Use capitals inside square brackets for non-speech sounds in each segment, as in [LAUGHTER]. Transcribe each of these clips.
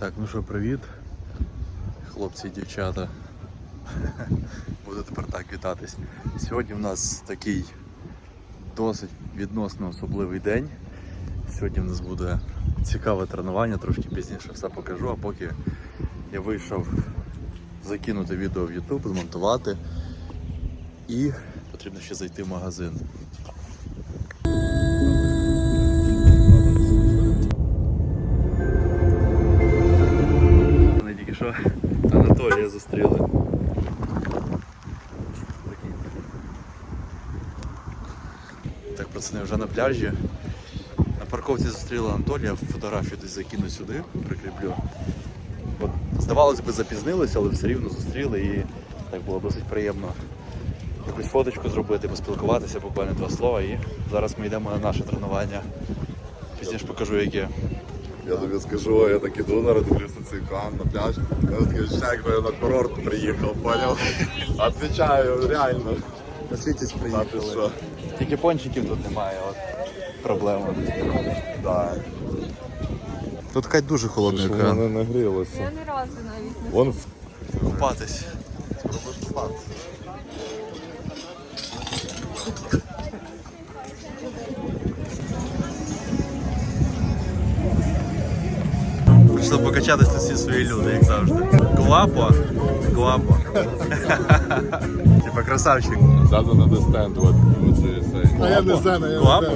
Так, ну що, привіт, хлопці і дівчата. [LAUGHS] Буду тепер так вітатись. Сьогодні в нас такий досить відносно особливий день. Сьогодні в нас буде цікаве тренування, трошки пізніше все покажу, а поки я вийшов закинути відео в YouTube, змонтувати і потрібно ще зайти в магазин. Так, пацани, вже на пляжі. На парковці зустріли Анатолія, фотографію десь закину сюди, прикріплю. От, здавалось би, запізнилися, але все рівно зустріли і так було досить приємно якусь фоточку зробити, поспілкуватися, буквально два слова. І зараз ми йдемо на наше тренування. Пізніше покажу, яке. Я тобі скажу, я так іду, зараз дивлюся цей на пляж. Я такий відчуття, якби я на курорт приїхав, поняв? Отвічаю, реально. На світі А приїхали. Тільки пончиків тут немає, от проблема. Да. Тут Кать дуже холодний Що екран. воно не нагрілося. Я не разу навіть не Вон Купатись. Прийшли щоб покачатися всі свої люди, як завжди. Клапо, клапо. [LAUGHS] Типа красавчик. Зразу надо от. А я не знаю, я не знаю. Клапо?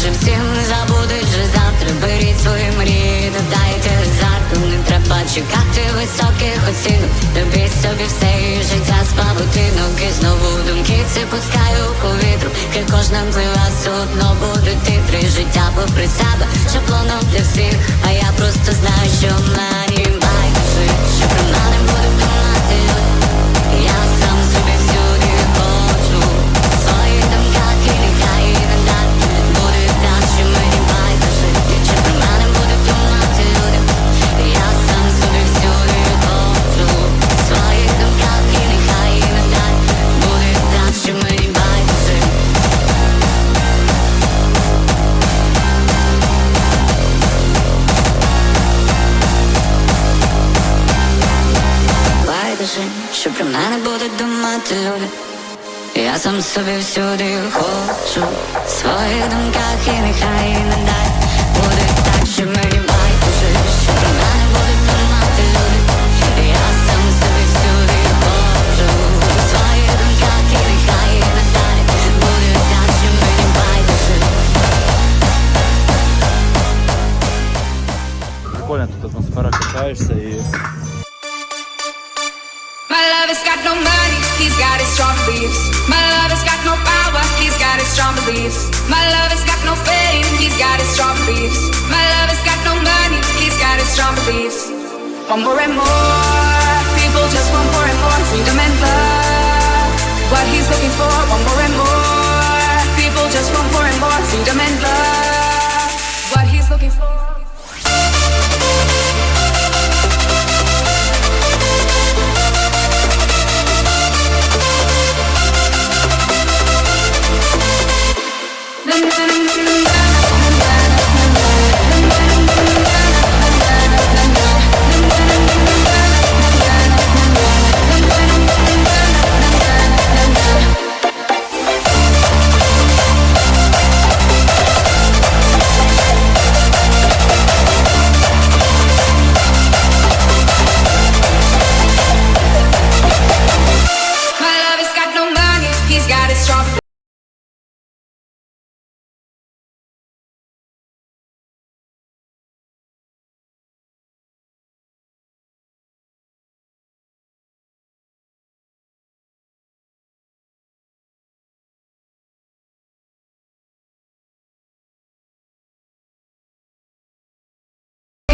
Байдуже всім забудуть же завтра Беріть свої мрії, додайте азарту Не треба чекати високих оцінок. Робіть собі все і життя з павутинок. І знову думки ці пускаю у повітру. Край кожна плива одно буде титри Життя попри себе шаблоном для всіх. А я просто знаю, що мені байдуже Що про мене будуть думати Я сам собі всюди сам собі всюди хочу в своїх думках і нехай дай буде так, що мені байдуже, що про мене будуть думати люди. Я сам собі всюди хочу в своїх думках і нехай дай буде так, що мені байдуже. Прикольно, тут атмосфера качаєшся і strong beliefs. My love has got no power, he's got his strong beliefs. My love has got no fame, he's got his strong beliefs. My love has got no money, he's got his strong beliefs. Want more and more, people just want more and more freedom and love. What he's looking for, want more and more. People just want more and more freedom and love.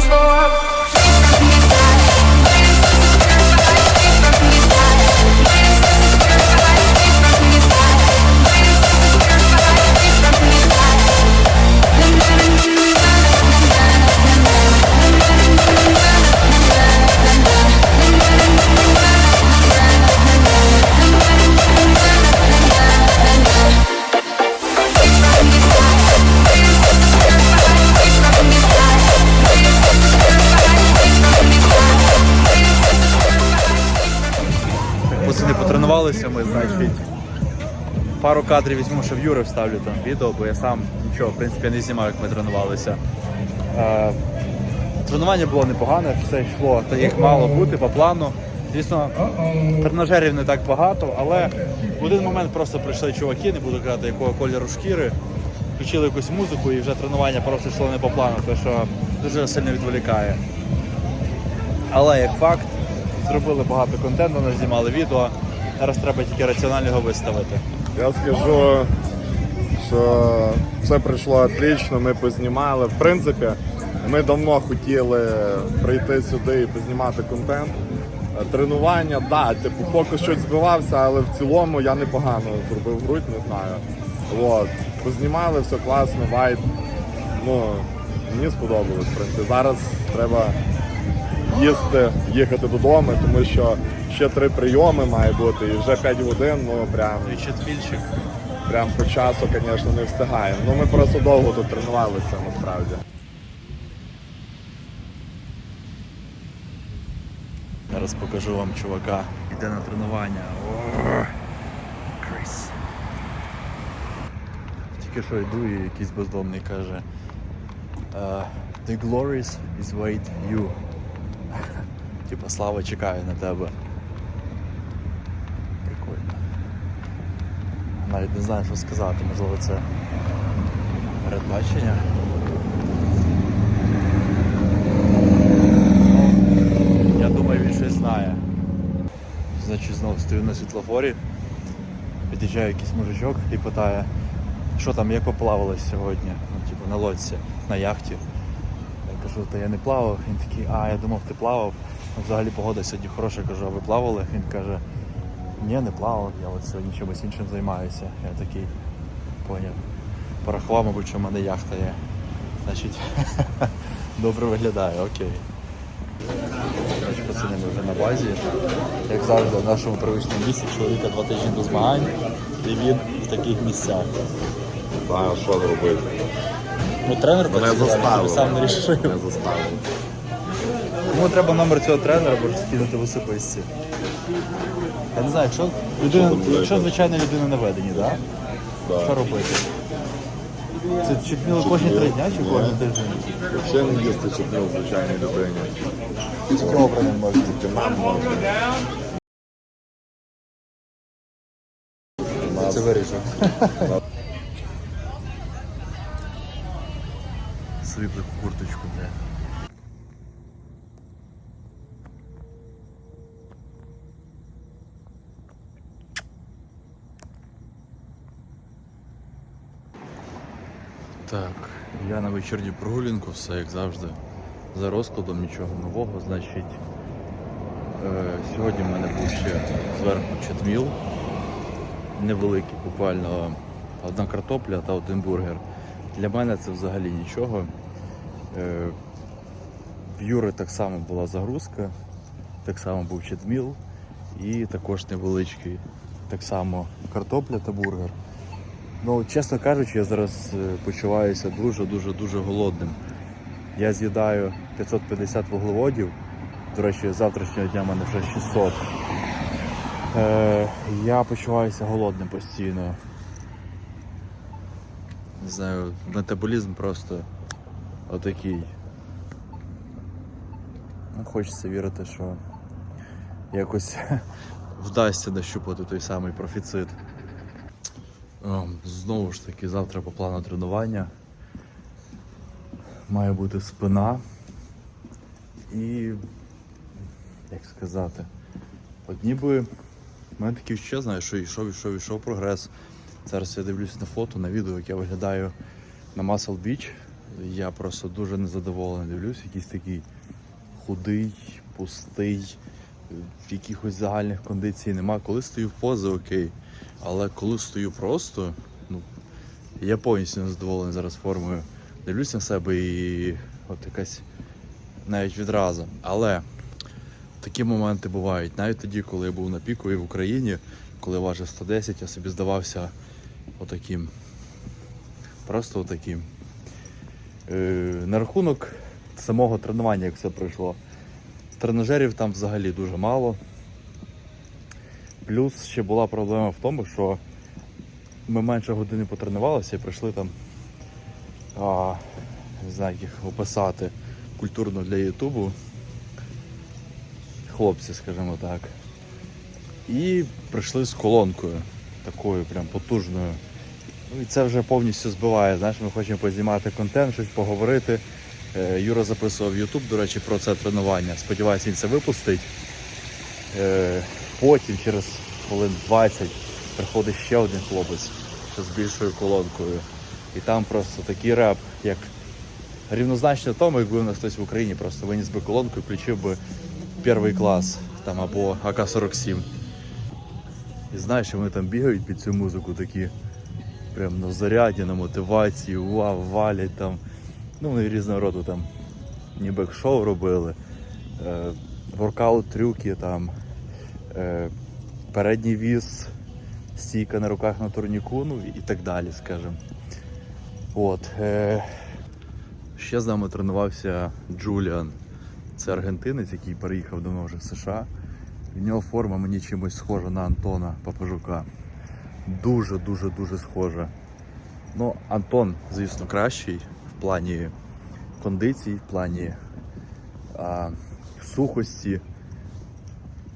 For. Пару кадрів візьму, що в Юри вставлю там відео, бо я сам нічого, в принципі, не знімаю, як ми тренувалися. Е, тренування було непогане, все йшло так, як мало бути по плану. Звісно, тренажерів не так багато, але в один момент просто прийшли чуваки, не буду казати, якого кольору шкіри, включили якусь музику і вже тренування просто йшло не по плану, те, що дуже сильно відволікає. Але як факт, зробили багато контенту, знімали відео. Зараз треба тільки раціонально його виставити. Я скажу, що все пройшло отлично, ми познімали. В принципі, ми давно хотіли прийти сюди і познімати контент. Е, Тренування, да, типу, фокус щось збивався, але в цілому я непогано зробив грудь, не знаю. От. Познімали, все класно, вайб. Ну, мені сподобалось, в принципі. Зараз треба їсти, їхати додому, тому що ще три прийоми має бути, і вже 5 годин, ну прям четвільчик. Прям по часу, звісно, не встигаємо. Ну ми просто довго тут тренувалися насправді. Зараз покажу вам чувака. Йде на тренування. О, Крис. Тільки що йду і якийсь бездомний каже. е, The glories is wait you. [LAUGHS] Типа слава чекає на тебе. Прикольно. Навіть не знаю, що сказати, можливо це передбачення. Я думаю, він щось знає. Значить, знову стою на світлофорі, під'їжджає якийсь мужичок і питає, що там, як поплавалось сьогодні, ну, типу, на лодці, на яхті. Я кажу, та я не плавав. Він такий, а, я думав, ти плавав. Взагалі погода сьогодні хороша, кажу, а ви плавали? Він каже, ні, не плавав, я от сьогодні чимось іншим займаюся. Я такий поняв. Порахував, мабуть, що в мене яхта є. Значить, [LAUGHS] добре виглядає, окей. Коротше, пацани, ми вже на базі. Як завжди, в нашому привичному місці чоловіка два тижні до змагань, і він в таких місцях. А що робити? Ну, тренер що сам не рішив. Не заставили. Кому треба номер цього тренера, може скинути в особисті. Я не знаю, якщо людина, Що робити? якщо звичайна людина на веденні, да? Да. що робити? Це чутміло кожні три дня чи кожен тиждень? Взагалі не їсти чорнил звичайній людині. Обраним можна. Тільки нам можна. Це виріжу. Собі курточку, бля. Так, я на вечірню прогулянку, все як завжди. За розкладом нічого нового, значить. Е, сьогодні в мене був ще зверху четміл невеликий, буквально одна картопля та один бургер. Для мене це взагалі нічого. Е, В Юри так само була загрузка, так само був четміл і також невеличкий, так само картопля та бургер. Ну, чесно кажучи, я зараз е, почуваюся дуже-дуже дуже голодним. Я з'їдаю 550 вуглеводів. До речі, завтрашнього дня в мене вже 600. Е, я почуваюся голодним постійно. Не знаю, метаболізм просто отакий. Ну, хочеться вірити, що якось [LAUGHS] вдасться нащупати той самий профіцит. О, знову ж таки, завтра по плану тренування має бути спина і як сказати, от ніби в мене таке відчуття, знаю, що йшов, йшов, йшов прогрес. Зараз я дивлюсь на фото, на відео, як я виглядаю на Muscle Beach Я просто дуже незадоволений. Дивлюсь, якийсь такий худий, пустий, в якихось загальних кондицій нема. Коли стою в пози, окей. Але коли стою просто, ну, я повністю незадоволений зараз формою. Дивлюсь на себе і от якась навіть відразу. Але такі моменти бувають. Навіть тоді, коли я був на піку і в Україні, коли важив 110, я собі здавався отаким. Просто отаким. Е, на рахунок самого тренування, як все пройшло. Тренажерів там взагалі дуже мало. Плюс ще була проблема в тому, що ми менше години потренувалися і прийшли там, а, не знаю, їх описати культурно для Ютубу. Хлопці, скажімо так. І прийшли з колонкою такою прям потужною. Ну і це вже повністю збиває. Знаєш, ми хочемо познімати контент, щось поговорити. Е, Юра записував YouTube, до речі, про це тренування. Сподіваюся, він це випустить. Е, Потім, через хвилин 20, приходить ще один хлопець з більшою колонкою. І там просто такий реп, як рівнозначно тому, якби у нас хтось в Україні просто виніс би колонку і включив би перший клас там або АК-47. І знаєш, що вони там бігають під цю музику такі прям на заряді, на мотивації, вау, валять там. Ну, вони різного роду там ніби шоу робили, е, воркаут трюки там, е, передній віз, стійка на руках на турніку, ну і так далі, скажімо. От. Е, ще з нами тренувався Джуліан. Це аргентинець, який переїхав давно вже в США. В нього форма мені чимось схожа на Антона Папажука. Дуже-дуже дуже схожа. Ну, Антон, звісно, кращий в плані кондицій, в плані а, сухості,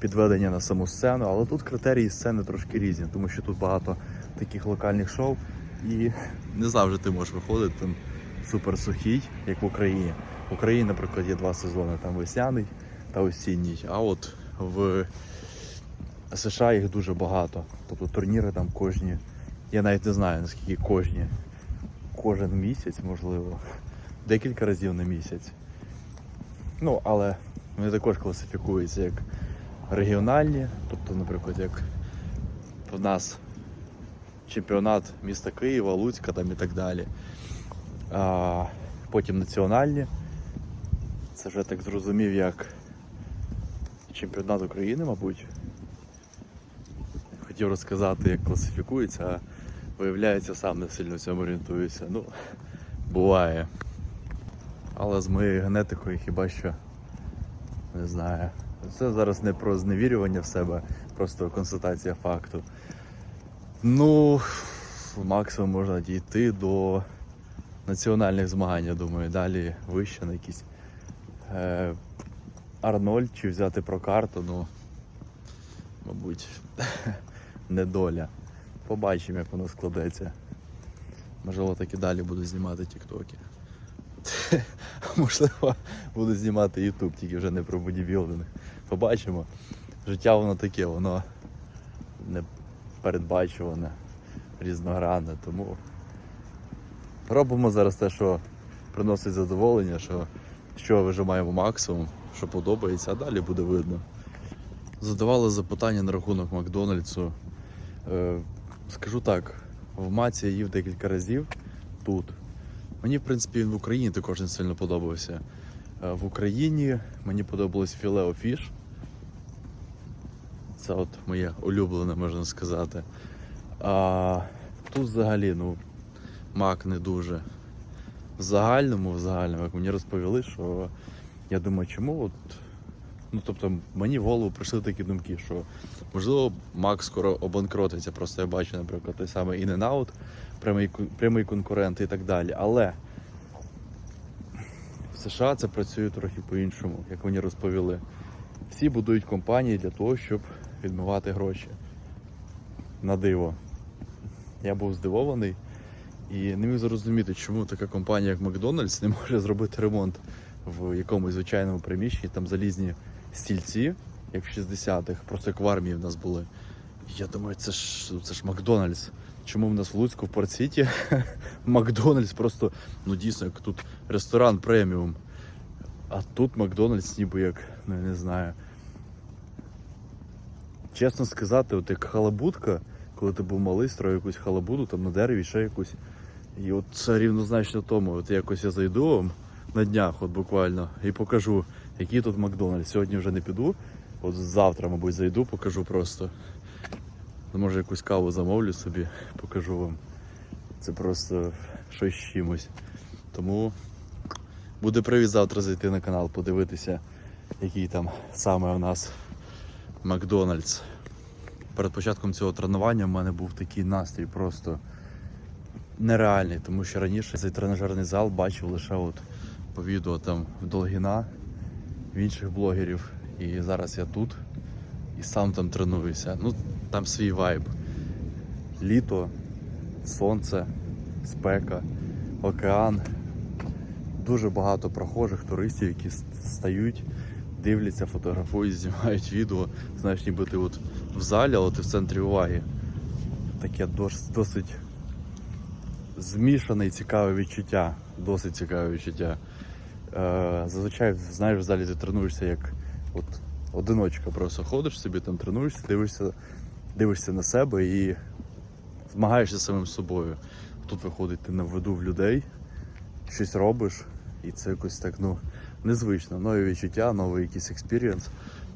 підведення на саму сцену, але тут критерії сцени трошки різні, тому що тут багато таких локальних шоу і не завжди ти можеш виходити там супер сухий, як в Україні. В Україні, наприклад, є два сезони, там весняний та осінній, а от в США їх дуже багато. Тобто турніри там кожні. Я навіть не знаю наскільки кожні. Кожен місяць, можливо. Декілька разів на місяць. Ну, але вони також класифікуються як регіональні, тобто, наприклад, як в нас чемпіонат міста Києва, Луцька там і так далі. А, потім національні. Це вже так зрозумів, як чемпіонат України, мабуть. Хотів розказати, як класифікується, виявляється, сам не сильно в цьому орієнтуюся. Ну, буває. Але з моєю генетикою хіба що не знаю. Це зараз не про зневірювання в себе, просто констатація факту. Ну, максимум можна дійти до національних змагань, я думаю, далі вище на якісь е, Арнольд чи взяти про карту, ну, мабуть, [LAUGHS] не доля. Побачимо, як воно складеться. Можливо, так і далі буду знімати тіктоки. [LAUGHS] Можливо, буду знімати Ютуб, тільки вже не про бодібілдинг. Побачимо. Життя воно таке, воно не передбачуване, різногранне. Тому робимо зараз те, що приносить задоволення, що, що вижимаємо максимум, що подобається, а далі буде видно. Задавали запитання на рахунок Макдональдсу. Скажу так, в Маці я їв декілька разів тут. Мені, в принципі, він в Україні також не сильно подобався. Е, В Україні мені подобалось філео фіш. Це от моє улюблене, можна сказати. А тут взагалі, ну, мак не дуже. В загальному, в загальному, як мені розповіли, що я думаю, чому от. Ну, тобто, мені в голову прийшли такі думки, що можливо Мак скоро обанкротиться. Просто я бачу, наприклад, той самий In-N-Out, прямий, прямий конкурент і так далі. Але в США це працює трохи по-іншому, як мені розповіли. Всі будують компанії для того, щоб відмивати гроші. На диво. Я був здивований і не міг зрозуміти, чому така компанія, як Макдональдс, не може зробити ремонт в якомусь звичайному приміщенні, там залізні стільці, як в 60-х, просто як в армії в нас були. Я думаю, це ж це ж Макдональдс. чому в нас в Луцьку в Порт-Сіті [LAUGHS] Макдональдс просто, ну дійсно, як тут ресторан преміум. А тут Макдональдс ніби як, ну я не знаю. Чесно сказати, от як халабудка, коли ти був малий, строїв якусь халабуду, там на дереві ще якусь. І от це рівнозначно тому. От якось я зайду вам на днях, от буквально, і покажу, який тут Макдональдс. Сьогодні вже не піду. От завтра, мабуть, зайду, покажу просто. Може якусь каву замовлю собі, покажу вам. Це просто щось з чимось. Тому буде привід завтра зайти на канал, подивитися, який там саме у нас Макдональдс. Перед початком цього тренування в мене був такий настрій просто нереальний, тому що раніше цей тренажерний зал бачив лише от по відео там в Долгіна, в інших блогерів. І зараз я тут і сам там тренуюся. Ну, там свій вайб. Літо, сонце, спека, океан. Дуже багато прохожих, туристів, які стають, дивляться, фотографують, знімають відео. Знаєш, ніби ти от в залі, але ти в центрі уваги. Таке досить змішане і цікаве відчуття. Досить цікаве відчуття. Е, зазвичай, знаєш, в залі ти тренуєшся як от одиночка, просто ходиш собі, там тренуєшся, дивишся, дивишся на себе і змагаєшся самим собою. Тут виходить, ти на виду в людей, щось робиш, і це якось так ну, незвично. Нові відчуття, новий якийсь експірієнс.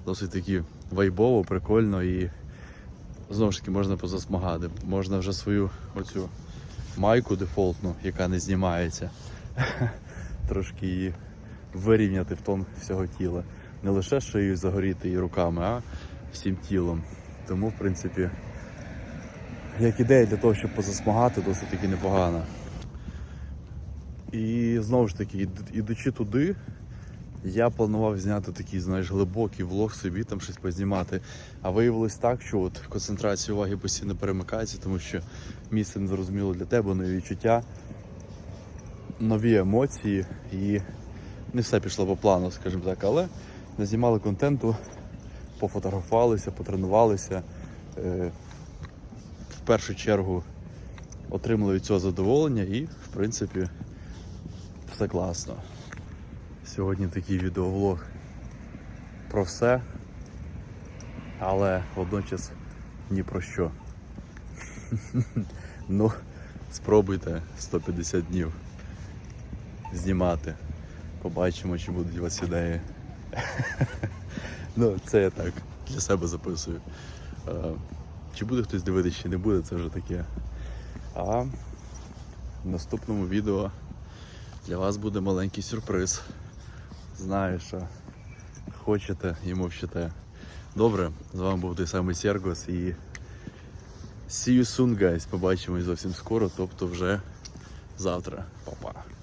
Досить таки вайбово, прикольно і знову ж таки можна позасмагати. Можна вже свою оцю майку дефолтну, яка не знімається, [LAUGHS] трошки її вирівняти в тон всього тіла. Не лише шиєю загоріти і руками, а всім тілом. Тому, в принципі, як ідея для того, щоб позасмагати, досить таки непогана. І знову ж таки, ідучи туди, я планував зняти такий, знаєш, глибокий влог собі, там щось познімати. А виявилось так, що от концентрація уваги постійно перемикається, тому що місце не зрозуміло для тебе, нові відчуття, нові емоції і не все пішло по плану, скажімо так, але назнімали контенту, пофотографувалися, потренувалися. Е, в першу чергу отримали від цього задоволення і, в принципі, все класно. Сьогодні такий відеовлог про все, але водночас ні про що. [LAUGHS] ну, спробуйте 150 днів знімати. Побачимо, чи будуть у вас ідеї. ну, це я так для себе записую. Е, Чи буде хтось дивитися, чи не буде, це вже таке. А в наступному відео для вас буде маленький сюрприз. Знаю, що хочете і мовчите. Добре, з вами був той самий Сергос і see you soon, guys. Побачимось зовсім скоро, тобто вже завтра. Па-па.